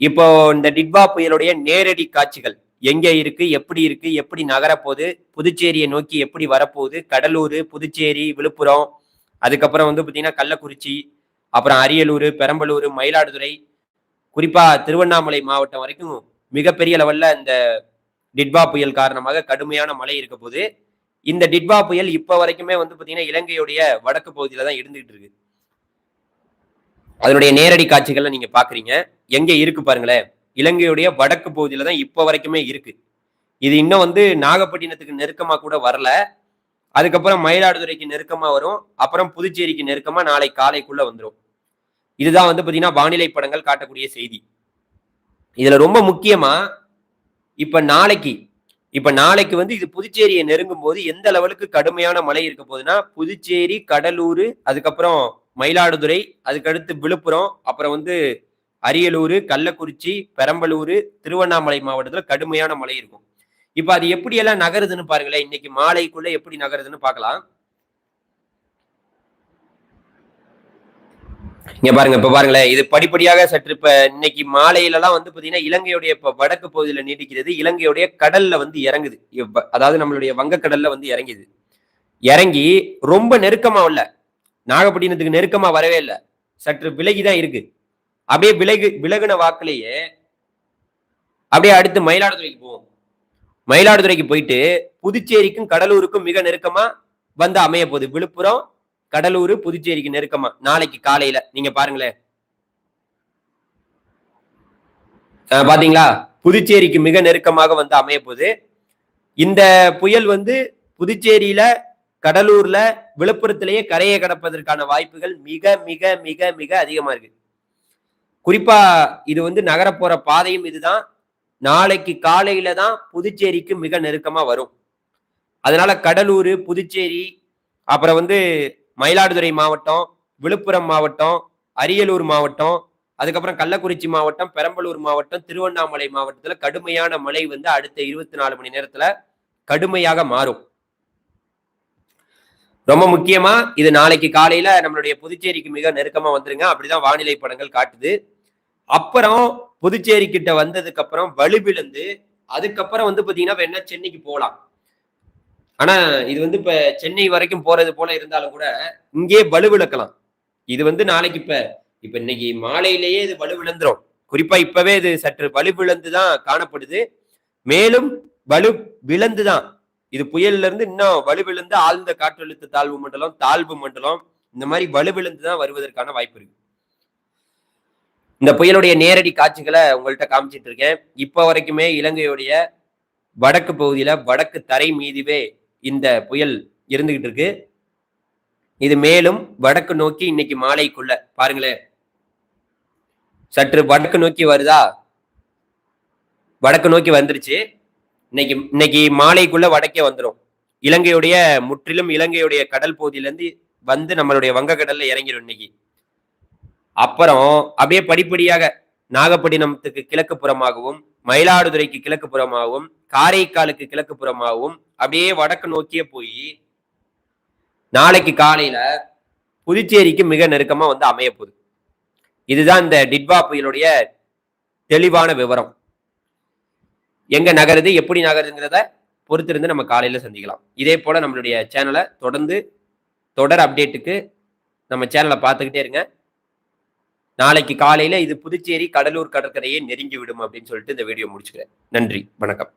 இப்போ இந்த டிட்வா புயலுடைய நேரடி காட்சிகள் எங்க இருக்கு எப்படி இருக்கு எப்படி நகரப்போகுது புதுச்சேரியை நோக்கி எப்படி வரப்போகுது கடலூர் புதுச்சேரி விழுப்புரம் அதுக்கப்புறம் வந்து பார்த்தீங்கன்னா கள்ளக்குறிச்சி அப்புறம் அரியலூர் பெரம்பலூர் மயிலாடுதுறை குறிப்பா திருவண்ணாமலை மாவட்டம் வரைக்கும் மிகப்பெரிய லெவல்ல இந்த டிட்வா புயல் காரணமாக கடுமையான மழை இருக்க போது இந்த டிட்வா புயல் இப்போ வரைக்குமே வந்து பார்த்தீங்கன்னா இலங்கையுடைய வடக்கு பகுதியில தான் இருந்துகிட்டு இருக்கு. அதனுடைய நேரடி காட்சிகளை நீங்க பாக்குறீங்க. எங்கே இருக்கு பாருங்களேன்? இலங்கையுடைய வடக்கு பகுதியில தான் இப்போ வரைக்குமே இருக்கு. இது இன்னும் வந்து நாகப்பட்டினத்துக்கு நெருக்கமா கூட வரல. அதுக்கப்புறம் மயிலாடுதுறைக்கு நெருக்கமா வரும். அப்புறம் புதுச்சேரிக்கு நெருக்கமா நாளை காலைக்குள்ள வந்துடும் இதுதான் வந்து பாத்தீங்கன்னா வானிலை படங்கள் காட்டக்கூடிய செய்தி. இதுல ரொம்ப முக்கியமா இப்ப நாளைக்கு இப்ப நாளைக்கு வந்து இது புதுச்சேரியை நெருங்கும் போது எந்த லெவலுக்கு கடுமையான மழை இருக்க போகுதுன்னா புதுச்சேரி கடலூர் அதுக்கப்புறம் மயிலாடுதுறை அதுக்கடுத்து விழுப்புரம் அப்புறம் வந்து அரியலூர் கள்ளக்குறிச்சி பெரம்பலூர் திருவண்ணாமலை மாவட்டத்தில் கடுமையான மழை இருக்கும். இப்போ அது எப்படியெல்லாம் நகருதுன்னு பாருங்களேன். இன்னைக்கு மாலைக்குள்ள எப்படி நகருதுன்னு பார்க்கலாம். இங்க பாருங்க இப்ப பாருங்களேன். இது படிப்படியாக சற்று இப்ப இன்னைக்கு மாலையிலலாம் வந்து பாத்தீங்கன்னா இலங்கையுடைய இப்ப வடக்கு பகுதியில நீடிக்கிறது. இலங்கையுடைய கடல்ல வந்து இறங்குது. அதாவது நம்மளுடைய வங்கக்கடல்ல வந்து இறங்குது. இறங்கி ரொம்ப நெருக்கமா இல்ல நாகப்பட்டினத்துக்கு நெருக்கமா வரவே இல்லை. சற்று விலகிதான் இருக்கு. அப்படியே விலகு விலகுன வாக்குலயே அப்படியே அடுத்து மயிலாடுதுறைக்கு போவோம். மயிலாடுதுறைக்கு போயிட்டு புதுச்சேரிக்கும் கடலூருக்கும் மிக நெருக்கமா வந்து அமைய போகுது. விழுப்புரம் கடலூர் புதுச்சேரிக்கு நெருக்கமா. நாளைக்கு காலையில. நீங்க பாருங்களேன். பாத்தீங்களா? புதுச்சேரிக்கு மிக நெருக்கமாக வந்து அமைய போகுது. இந்த புயல் வந்து புதுச்சேரியில கடலூர்ல விழுப்புரத்திலேயே கரையை கடப்பதற்கான வாய்ப்புகள் மிக மிக மிக மிக அதிகமா இருக்கு. குறிப்பா இது வந்து நகரப்போற பாதையும் இதுதான். நாளைக்கு காலையில தான் புதுச்சேரிக்கு மிக நெருக்கமா வரும். அதனால கடலூர் புதுச்சேரி அப்புறம் வந்து மயிலாடுதுறை மாவட்டம் விழுப்புரம் மாவட்டம் அரியலூர் மாவட்டம் அதுக்கப்புறம் கள்ளக்குறிச்சி மாவட்டம் பெரம்பலூர் மாவட்டம் திருவண்ணாமலை மாவட்டத்துல கடுமையான மழை வந்து அடுத்த இருபத்தி நாலு மணி நேரத்துல கடுமையாக மாறும். ரொம்ப முக்கியமா இது நாளைக்கு காலையில நம்மளுடைய புதுச்சேரிக்கு மிக நெருக்கமா வந்துருங்க. அப்படிதான் வானிலை படங்கள் காட்டுது. அப்புறம் புதுச்சேரி கிட்ட வந்ததுக்கு அப்புறம் வலுவிழுந்து அதுக்கப்புறம் வந்து பாத்தீங்கன்னா வேணா சென்னைக்கு போகலாம் ஆனா இது வந்து இப்ப சென்னை வரைக்கும் போறது போல இருந்தாலும் கூட இங்கே வலுவிழக்கலாம் இது வந்து நாளைக்கு இப்ப இப்ப இன்னைக்கு மாலையிலேயே இது வலுவிழந்துரும் குறிப்பா இப்பவே இது சற்று வலுவிழந்து தான் காணப்படுது. மேலும் வலு விழுந்து தான் இது புயல்ல இருந்து இன்னும் வலுவிழுந்து ஆழ்ந்த காற்றழுத்த தாழ்வு மண்டலம் தாழ்வு மண்டலம் இந்த மாதிரி வலுவிழந்து தான் வருவதற்கான வாய்ப்பு இருக்கு. இந்த புயலுடைய நேரடி காட்சிகளை உங்கள்கிட்ட காமிச்சிட்டு இருக்கேன். இப்போ வரைக்குமே இலங்கையுடைய வடக்கு பகுதியில் வடக்கு தரை மீதுவே இந்த புயல் இருந்துகிட்டு இருக்கு. இது மேலும் வடக்கு நோக்கி இன்னைக்கு மாலைக்குள்ள பாருங்களேன். சற்று வடக்கு நோக்கி வருதா? வடக்கு நோக்கி வந்துருச்சு. இன்னைக்கு இன்னைக்கு மாலைக்குள்ள வடக்கே வந்துடும் இலங்கையுடைய முற்றிலும் இலங்கையுடைய கடல் பகுதியிலேருந்து வந்து நம்மளுடைய வங்கக்கடல்ல இறங்கிடும் இன்னைக்கு. அப்புறம் அப்படியே படிப்படியாக நாகப்பட்டினத்துக்கு கிழக்கு புறமாகவும் மயிலாடுதுறைக்கு கிழக்கு புறமாகவும் காரைக்காலுக்கு கிழக்கு புறமாகவும் அப்படியே வடக்கு நோக்கியே போய் நாளைக்கு காலையில புதுச்சேரிக்கு மிக நெருக்கமா வந்து அமைய போகுது. இதுதான் இந்த டிட்வா புயலுடைய தெளிவான விவரம். எங்க நகருது எப்படி நகருதுங்கிறத பொறுத்திருந்து நம்ம காலையில சந்திக்கலாம். இதே போல நம்மளுடைய சேனலை தொடர்ந்து தொடர் அப்டேட்டுக்கு நம்ம சேனலை பார்த்துக்கிட்டே இருங்க. நாளைக்கு காலையில இது புதுச்சேரி கடலூர் கடற்கரையை நெருங்கி விடும் அப்படின்னு சொல்லிட்டு இந்த வீடியோ முடிச்சுக்கிறேன். நன்றி. வணக்கம்.